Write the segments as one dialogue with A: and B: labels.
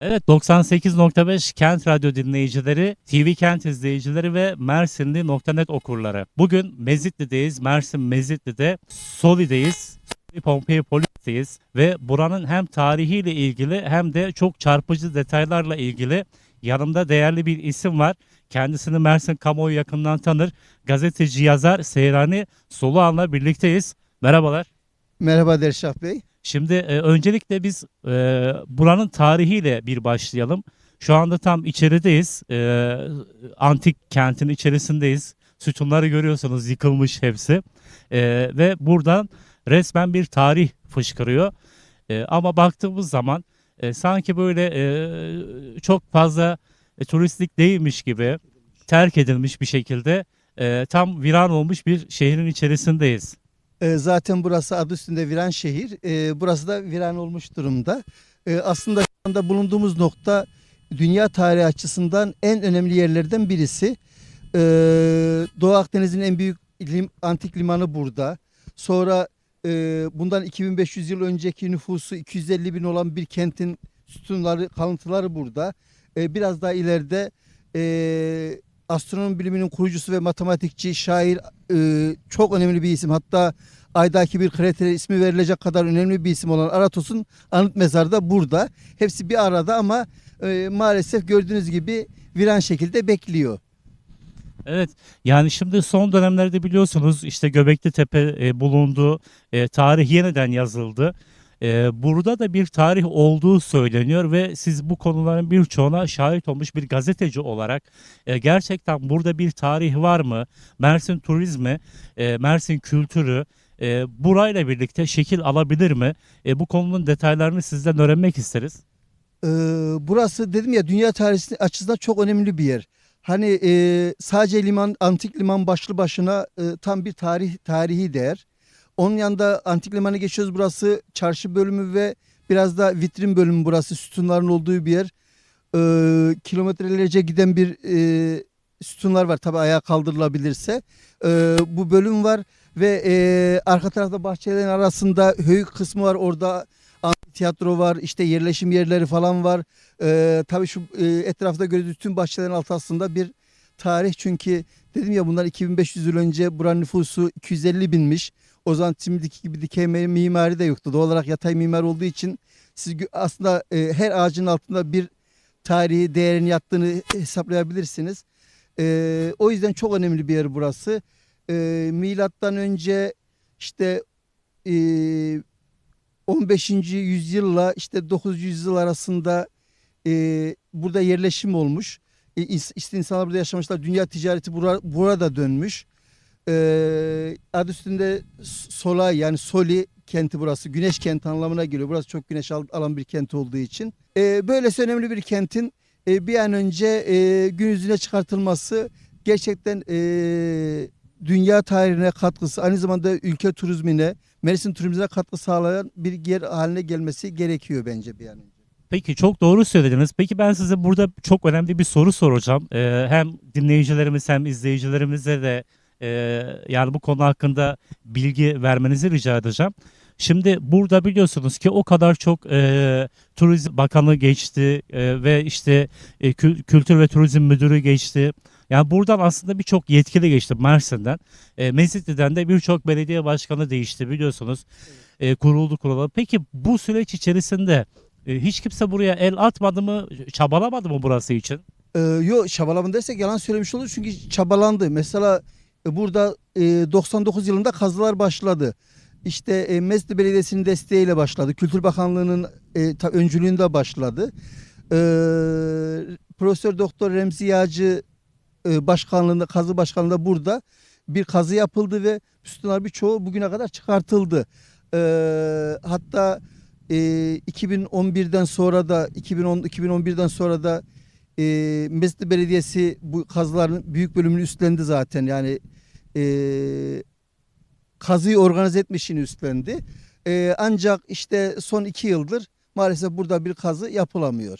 A: Evet 98.5 Kent Radyo dinleyicileri, TV Kent izleyicileri ve Mersinli.net okurları. Bugün Mezitli'deyiz. Mersin Mezitli'de Soli'deyiz. Soli Pompei Polis'teyiz ve buranın hem tarihiyle ilgili hem de çok çarpıcı detaylarla ilgili yanımda değerli bir isim var. Kendisini Mersin kamuoyu yakından tanır. Gazeteci yazar Seyrani Soluğan'la birlikteyiz. Merhabalar.
B: Merhaba Derşah Bey.
A: Şimdi e, öncelikle biz e, buranın tarihiyle bir başlayalım. Şu anda tam içerideyiz. E, antik kentin içerisindeyiz. Sütunları görüyorsunuz yıkılmış hepsi. E, ve buradan resmen bir tarih fışkırıyor. E, ama baktığımız zaman e, sanki böyle e, çok fazla e, turistik değilmiş gibi terk edilmiş bir şekilde e, tam viran olmuş bir şehrin içerisindeyiz.
B: Ee, zaten burası adı üstünde viran şehir. Ee, burası da viran olmuş durumda. Ee, aslında şu anda bulunduğumuz nokta dünya tarihi açısından en önemli yerlerden birisi. Ee, Doğu Akdeniz'in en büyük lim- antik limanı burada. Sonra e, bundan 2500 yıl önceki nüfusu 250 bin olan bir kentin sütunları, kalıntıları burada. Ee, biraz daha ileride e, astronomi biliminin kurucusu ve matematikçi, şair e, çok önemli bir isim. Hatta aydaki bir kratere ismi verilecek kadar önemli bir isim olan Aratos'un anıt mezarı da burada. Hepsi bir arada ama e, maalesef gördüğünüz gibi viran şekilde bekliyor.
A: Evet yani şimdi son dönemlerde biliyorsunuz işte Göbekli Tepe e, bulundu, e, tarih yeniden yazıldı. E, burada da bir tarih olduğu söyleniyor ve siz bu konuların birçoğuna şahit olmuş bir gazeteci olarak e, gerçekten burada bir tarih var mı? Mersin turizmi, e, Mersin kültürü e, burayla birlikte şekil alabilir mi? E, bu konunun detaylarını sizden öğrenmek isteriz.
B: Ee, burası dedim ya dünya tarihi açısından çok önemli bir yer. Hani e, sadece liman antik liman başlı başına e, tam bir tarih tarihi değer. Onun yanında antik limanı geçiyoruz. Burası çarşı bölümü ve biraz da vitrin bölümü burası sütunların olduğu bir yer. Ee, kilometrelerce giden bir e, sütunlar var tabi ayağa kaldırılabilirse. Ee, bu bölüm var ve e, arka tarafta bahçelerin arasında höyük kısmı var. Orada tiyatro var, işte yerleşim yerleri falan var. Ee, tabii şu e, etrafta gördüğünüz tüm bahçelerin altı aslında bir tarih. Çünkü dedim ya bunlar 2500 yıl önce buranın nüfusu 250 binmiş. O zaman şimdiki gibi dikey mimari de yoktu. Doğal olarak yatay mimar olduğu için siz aslında e, her ağacın altında bir tarihi değerin yattığını hesaplayabilirsiniz. Ee, o yüzden çok önemli bir yer burası. Ee, milattan önce işte e, 15. yüzyılla işte 9. yüzyıl arasında e, burada yerleşim olmuş. E, insanlar burada yaşamışlar. Dünya ticareti bura, burada dönmüş. E, adı üstünde S- Solay yani Soli kenti burası. Güneş kenti anlamına geliyor. Burası çok güneş al- alan bir kent olduğu için. E, böylesi önemli bir kentin e, bir an önce e, gün yüzüne çıkartılması gerçekten e, dünya tarihine katkısı aynı zamanda ülke turizmine Mersin turizmine katkı sağlayan bir yer haline gelmesi gerekiyor bence bir an önce.
A: Peki çok doğru söylediniz. Peki ben size burada çok önemli bir soru soracağım. Ee, hem dinleyicilerimiz hem izleyicilerimize de e, yani bu konu hakkında bilgi vermenizi rica edeceğim. Şimdi burada biliyorsunuz ki o kadar çok e, Turizm Bakanı geçti e, ve işte e, Kül- Kültür ve Turizm Müdürü geçti. Yani buradan aslında birçok yetkili geçti Mersin'den. E, Mezitli'den de birçok belediye başkanı değişti biliyorsunuz. E, kuruldu kurulalı. Peki bu süreç içerisinde e, hiç kimse buraya el atmadı mı, çabalamadı mı burası için?
B: Ee, yo çabalama dersek yalan söylemiş olur çünkü çabalandı. Mesela burada e, 99 yılında kazılar başladı. İşte e, Belediyesi'nin desteğiyle başladı. Kültür Bakanlığı'nın e, öncülüğünde başladı. Profesör Doktor Remzi Yağcı e, başkanlığında, kazı başkanlığında burada bir kazı yapıldı ve sütunlar birçoğu bugüne kadar çıkartıldı. Hatta e, 2011'den sonra da 2010 2011'den sonra da e, Mescid Belediyesi bu kazıların büyük bölümünü üstlendi zaten. Yani e, kazıyı organize etme işini üstlendi. E, ancak işte son iki yıldır maalesef burada bir kazı yapılamıyor.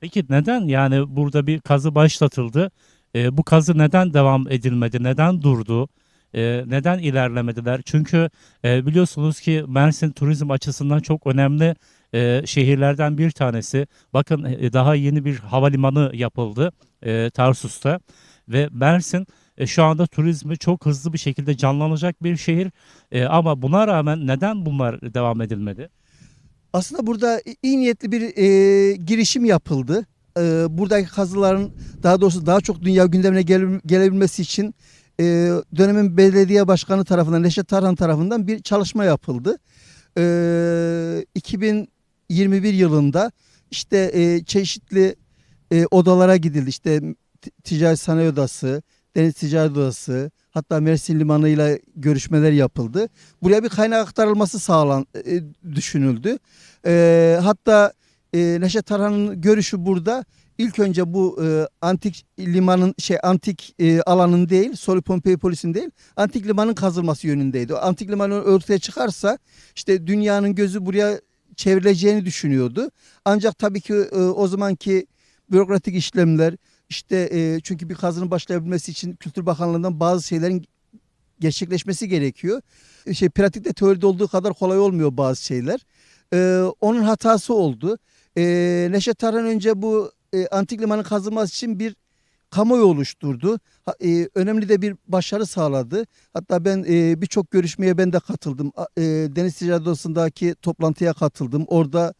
A: Peki neden yani burada bir kazı başlatıldı? E, bu kazı neden devam edilmedi? Neden durdu? E, neden ilerlemediler? Çünkü e, biliyorsunuz ki Mersin turizm açısından çok önemli e, şehirlerden bir tanesi. Bakın e, daha yeni bir havalimanı yapıldı e, Tarsus'ta ve Mersin e, şu anda turizmi çok hızlı bir şekilde canlanacak bir şehir. E, ama buna rağmen neden bunlar devam edilmedi?
B: Aslında burada iyi niyetli bir e, girişim yapıldı. E, buradaki kazıların daha doğrusu daha çok dünya gündemine gele- gelebilmesi için e, dönemin belediye başkanı tarafından Neşet Tarhan tarafından bir çalışma yapıldı. E, 2021 yılında işte e, çeşitli e, odalara gidildi. İşte t- Ticaret Sanayi Odası, Deniz Ticaret Odası, hatta Mersin Limanı ile görüşmeler yapıldı. Buraya bir kaynak aktarılması sağlan e, düşünüldü. E, hatta e, Neşet Tarhan'ın görüşü burada. İlk önce bu e, antik limanın şey antik e, alanın değil, Soli Pompei Polis'in değil, antik limanın kazılması yönündeydi. Antik limanı ortaya çıkarsa işte dünyanın gözü buraya çevrileceğini düşünüyordu. Ancak tabii ki e, o zamanki bürokratik işlemler işte e, çünkü bir kazının başlayabilmesi için Kültür Bakanlığı'ndan bazı şeylerin gerçekleşmesi gerekiyor. E, Şey pratikte teoride olduğu kadar kolay olmuyor bazı şeyler. E, onun hatası oldu. E, Neşet Tarhan önce bu e, antik limanın kazılması için bir kamuoyu oluşturdu. E, önemli de bir başarı sağladı. Hatta ben e, birçok görüşmeye ben de katıldım. E, Deniz Ticaret Odası'ndaki toplantıya katıldım. Orada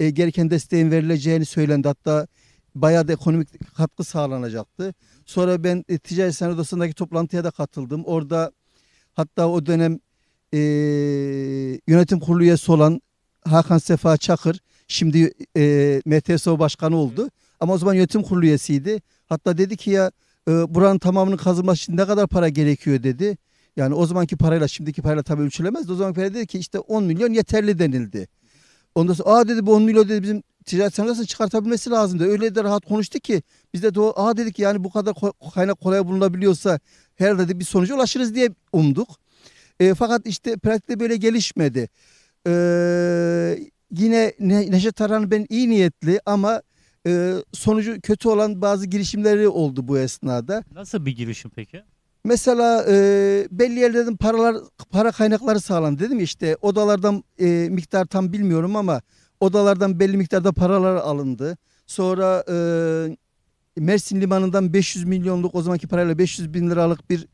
B: e, gereken desteğin verileceğini söylendi. Hatta bayağı da ekonomik katkı sağlanacaktı. Sonra ben e, Ticaret Sanayi Odası'ndaki toplantıya da katıldım. Orada hatta o dönem e, yönetim kurulu üyesi olan Hakan Sefa Çakır şimdi e, MTSO başkanı oldu. Ama o zaman yönetim kurulu üyesiydi. Hatta dedi ki ya e, buranın tamamının kazılması için ne kadar para gerekiyor dedi. Yani o zamanki parayla şimdiki parayla tabii ölçülemez. O zamanki parayla dedi ki işte 10 milyon yeterli denildi. Ondan sonra aa dedi bu 10 milyon dedi bizim ticaret sanatını çıkartabilmesi lazım dedi. Öyle de rahat konuştu ki biz de o aa dedik yani bu kadar kaynak kolay bulunabiliyorsa herhalde de bir sonuca ulaşırız diye umduk. E, fakat işte pratikte böyle gelişmedi. E, yine Ne- Neşet Tarhan ben iyi niyetli ama e, sonucu kötü olan bazı girişimleri oldu bu esnada.
A: Nasıl bir girişim peki?
B: Mesela e, belli yerlerden paralar para kaynakları sağlandı dedim işte odalardan e, miktar tam bilmiyorum ama odalardan belli miktarda paralar alındı. Sonra e, Mersin Limanı'ndan 500 milyonluk o zamanki parayla 500 bin liralık bir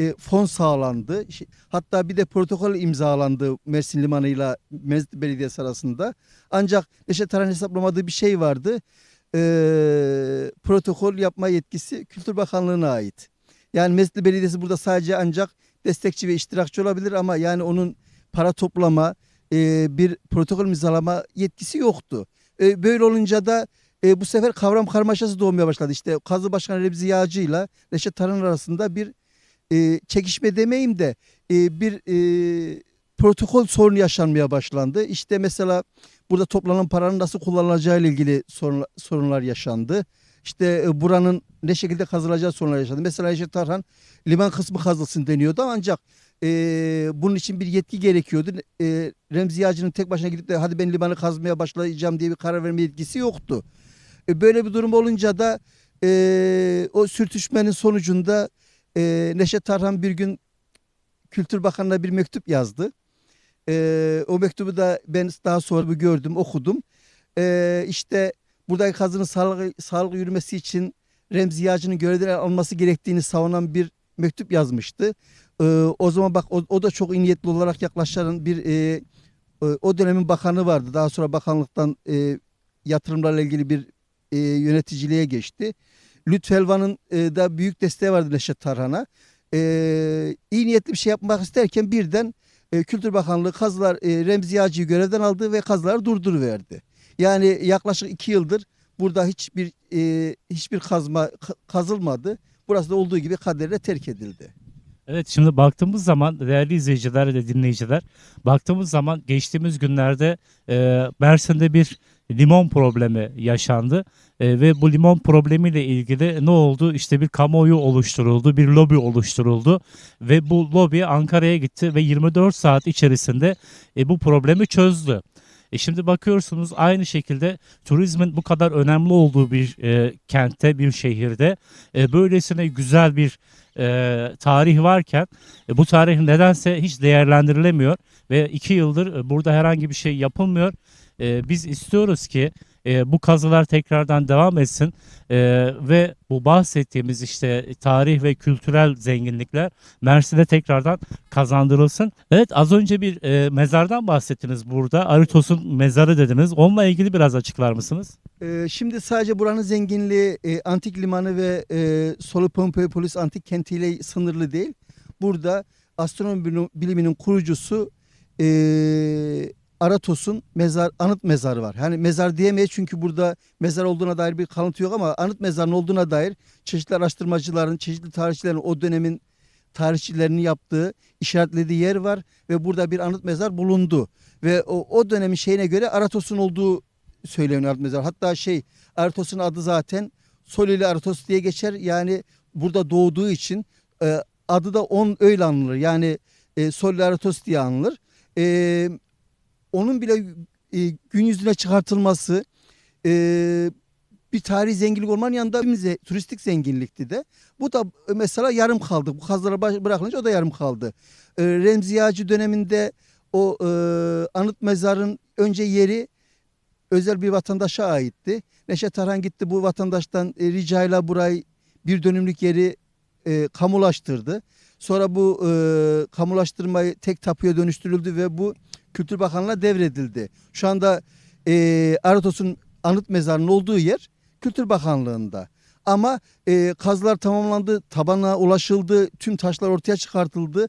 B: e, fon sağlandı. Hatta bir de protokol imzalandı Mersin Limanı'yla Mezit Belediyesi arasında. Ancak Neşet Tarhan hesaplamadığı bir şey vardı. E, protokol yapma yetkisi Kültür Bakanlığı'na ait. Yani Mesle Belediyesi burada sadece ancak destekçi ve iştirakçı olabilir ama yani onun para toplama, e, bir protokol imzalama yetkisi yoktu. E, böyle olunca da e, bu sefer kavram karmaşası doğmaya başladı. İşte Kazı Başkanı Remzi Yağcı ile Reşat Tarhan arasında bir e, çekişme demeyeyim de e, bir e, protokol sorunu yaşanmaya başlandı. İşte mesela burada toplanan paranın nasıl kullanılacağı ile ilgili sorunlar, yaşandı. İşte e, buranın ne şekilde kazılacağı sorunlar yaşandı. Mesela Reşat Tarhan liman kısmı kazılsın deniyordu ancak e, bunun için bir yetki gerekiyordu. E, Remzi Yağcı'nın tek başına gidip de hadi ben limanı kazmaya başlayacağım diye bir karar verme yetkisi yoktu. E, böyle bir durum olunca da e, o sürtüşmenin sonucunda e, Neşet Tarhan bir gün Kültür Bakanı'na bir mektup yazdı. E, o mektubu da ben daha sonra bir gördüm, okudum. E, işte buradaki kazının sağlıklı, sağlıklı yürümesi için Remzi Yağcı'nın görevden alınması gerektiğini savunan bir mektup yazmıştı. E, o zaman bak o, o da çok iyi niyetli olarak yaklaşan bir e, e, o dönemin bakanı vardı. Daha sonra bakanlıktan e, yatırımlarla ilgili bir e, yöneticiliğe geçti. Lütfü Elvan'ın e, da büyük desteği vardı Neşet Tarhan'a. E, iyi niyetli bir şey yapmak isterken birden e, Kültür Bakanlığı kazılar e, Remzi Yağcı'yı görevden aldı ve kazıları durduruverdi. Yani yaklaşık iki yıldır burada hiçbir e, hiçbir kazma ka- kazılmadı. Burası da olduğu gibi kaderle terk edildi.
A: Evet şimdi baktığımız zaman değerli izleyiciler ve dinleyiciler baktığımız zaman geçtiğimiz günlerde e, Mersin'de bir limon problemi yaşandı E, ve bu limon problemiyle ilgili ne oldu? İşte bir kamuoyu oluşturuldu, bir lobi oluşturuldu ve bu lobi Ankara'ya gitti ve 24 saat içerisinde e, bu problemi çözdü. E şimdi bakıyorsunuz aynı şekilde turizmin bu kadar önemli olduğu bir e, kentte, bir şehirde e, böylesine güzel bir e, tarih varken e, bu tarih nedense hiç değerlendirilemiyor ve iki yıldır e, burada herhangi bir şey yapılmıyor. E, biz istiyoruz ki e, bu kazılar tekrardan devam etsin E, ve bu bahsettiğimiz işte tarih ve kültürel zenginlikler Mersin'e tekrardan kazandırılsın. Evet az önce bir e, mezardan bahsettiniz burada. Aritos'un mezarı dediniz. Onunla ilgili biraz açıklar mısınız?
B: Ee, şimdi sadece buranın zenginliği e, antik limanı ve e, Solopompoiopolis antik kentiyle sınırlı değil. Burada astronomi bilim- biliminin kurucusu e, Aratos'un mezar anıt mezarı var. Yani mezar diyemeyiz çünkü burada mezar olduğuna dair bir kalıntı yok ama anıt mezarın olduğuna dair çeşitli araştırmacıların, çeşitli tarihçilerin o dönemin tarihçilerinin yaptığı, işaretlediği yer var ve burada bir anıt mezar bulundu. Ve o, o dönemin şeyine göre Aratos'un olduğu söyleniyor anıt mezar. Hatta şey Aratos'un adı zaten Solili Aratos diye geçer. Yani burada doğduğu için e, adı da on öyle anılır. Yani e, Solili Aratos diye anılır. E, onun bile e, gün yüzüne çıkartılması e, bir tarihi zenginlik olmanın yanında bir ze- turistik zenginlikti de. Bu da e, mesela yarım kaldı. Bu kazılara bırakılınca o da yarım kaldı. E, Remzi Yağcı döneminde o e, anıt mezarın önce yeri özel bir vatandaşa aitti. Neşet Arhan gitti bu vatandaştan e, ricayla burayı bir dönümlük yeri e, kamulaştırdı. Sonra bu e, kamulaştırmayı tek tapuya dönüştürüldü ve bu Kültür Bakanlığı'na devredildi. Şu anda e, Aratos'un anıt mezarının olduğu yer Kültür Bakanlığı'nda. Ama e, kazılar tamamlandı, tabana ulaşıldı, tüm taşlar ortaya çıkartıldı.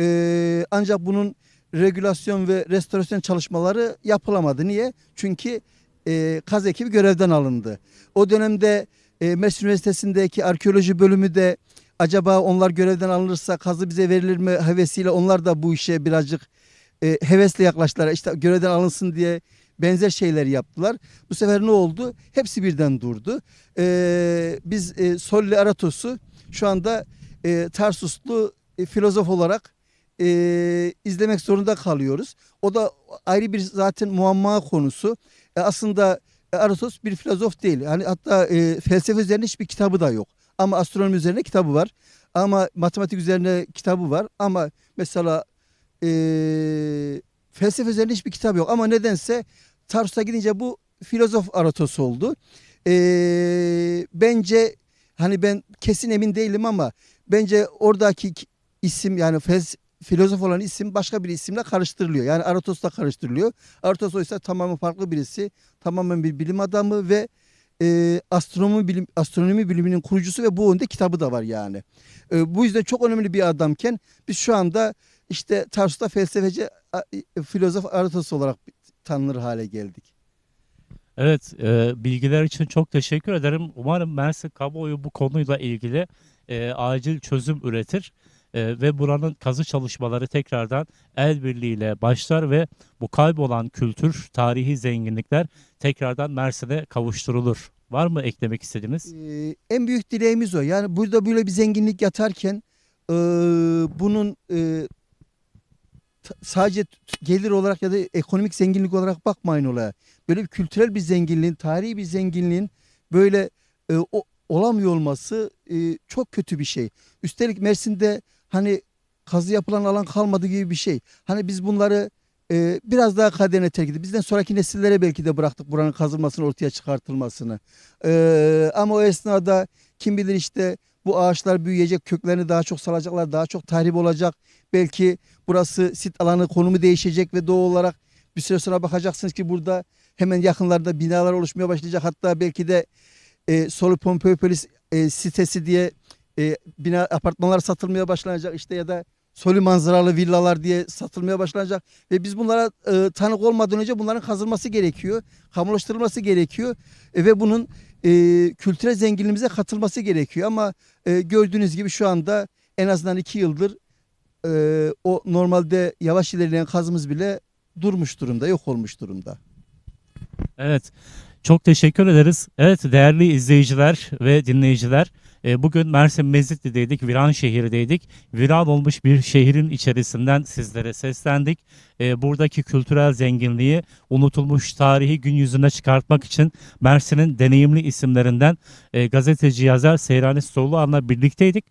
B: E, ancak bunun regülasyon ve restorasyon çalışmaları yapılamadı. Niye? Çünkü e, kaz ekibi görevden alındı. O dönemde e, Mersin Üniversitesi'ndeki arkeoloji bölümü de acaba onlar görevden alınırsa kazı bize verilir mi hevesiyle onlar da bu işe birazcık e, hevesle yaklaştılar. İşte görevden alınsın diye benzer şeyler yaptılar. Bu sefer ne oldu? Hepsi birden durdu. E, biz e, Solli Aratos'u şu anda e, Tarsuslu e, filozof olarak e, izlemek zorunda kalıyoruz. O da ayrı bir zaten muamma konusu. E, aslında e, Aratos bir filozof değil. Yani hatta e, felsefe üzerine hiçbir kitabı da yok. Ama astronomi üzerine kitabı var. Ama matematik üzerine kitabı var. Ama mesela e, felsefe üzerine hiçbir kitap yok. Ama nedense Tarsus'a gidince bu filozof Aratos oldu. E, bence hani ben kesin emin değilim ama bence oradaki ki- isim yani fels filozof olan isim başka bir isimle karıştırılıyor. Yani Aratos'la karıştırılıyor. Aratos oysa tamamen farklı birisi. Tamamen bir bilim adamı ve e, astronomi bilim astronomi biliminin kurucusu ve bu önde kitabı da var yani. E, bu yüzden çok önemli bir adamken biz şu anda işte Tarsus'ta felsefeci filozof Aratos olarak tanınır hale geldik.
A: Evet, e, bilgiler için çok teşekkür ederim. Umarım Mersin kamuoyu bu konuyla ilgili e, acil çözüm üretir E, ve buranın kazı çalışmaları tekrardan el birliğiyle başlar ve bu kaybolan kültür, tarihi zenginlikler tekrardan Mersin'e kavuşturulur. Var mı eklemek istediğiniz?
B: Ee, en büyük dileğimiz o. Yani burada böyle bir zenginlik yatarken e, bunun e, sadece gelir olarak ya da ekonomik zenginlik olarak bakmayın olaya. Böyle bir kültürel bir zenginliğin, tarihi bir zenginliğin böyle e, o, olamıyor olması e, çok kötü bir şey. Üstelik Mersin'de hani kazı yapılan alan kalmadı gibi bir şey. Hani biz bunları e, biraz daha kaderine terk edip bizden sonraki nesillere belki de bıraktık buranın kazılmasını ortaya çıkartılmasını. Ee, ama o esnada kim bilir işte bu ağaçlar büyüyecek, köklerini daha çok salacaklar, daha çok tahrip olacak. Belki burası sit alanı konumu değişecek ve doğal olarak bir süre sonra bakacaksınız ki burada hemen yakınlarda binalar oluşmaya başlayacak. Hatta belki de e, Solu Pompeipolis e, sitesi diye e, bina apartmanlar satılmaya başlanacak işte ya da Solu manzaralı villalar diye satılmaya başlanacak ve biz bunlara e, tanık olmadan önce bunların kazılması gerekiyor, kamulaştırılması gerekiyor E, ve bunun e, kültürel zenginliğimize katılması gerekiyor ama e, gördüğünüz gibi şu anda en azından iki yıldır e, o normalde yavaş ilerleyen kazımız bile durmuş durumda, yok olmuş durumda.
A: Evet, çok teşekkür ederiz. Evet, değerli izleyiciler ve dinleyiciler, e, bugün Mersin Mezitli'deydik, Viran şehirdeydik. Viran olmuş bir şehrin içerisinden sizlere seslendik. E, Buradaki kültürel zenginliği, unutulmuş tarihi gün yüzüne çıkartmak için Mersin'in deneyimli isimlerinden e, gazeteci yazar Seyrani Soluğan'la birlikteydik.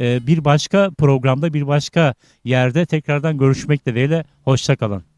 A: Bir başka programda, bir başka yerde tekrardan görüşmek dileğiyle. Hoşçakalın.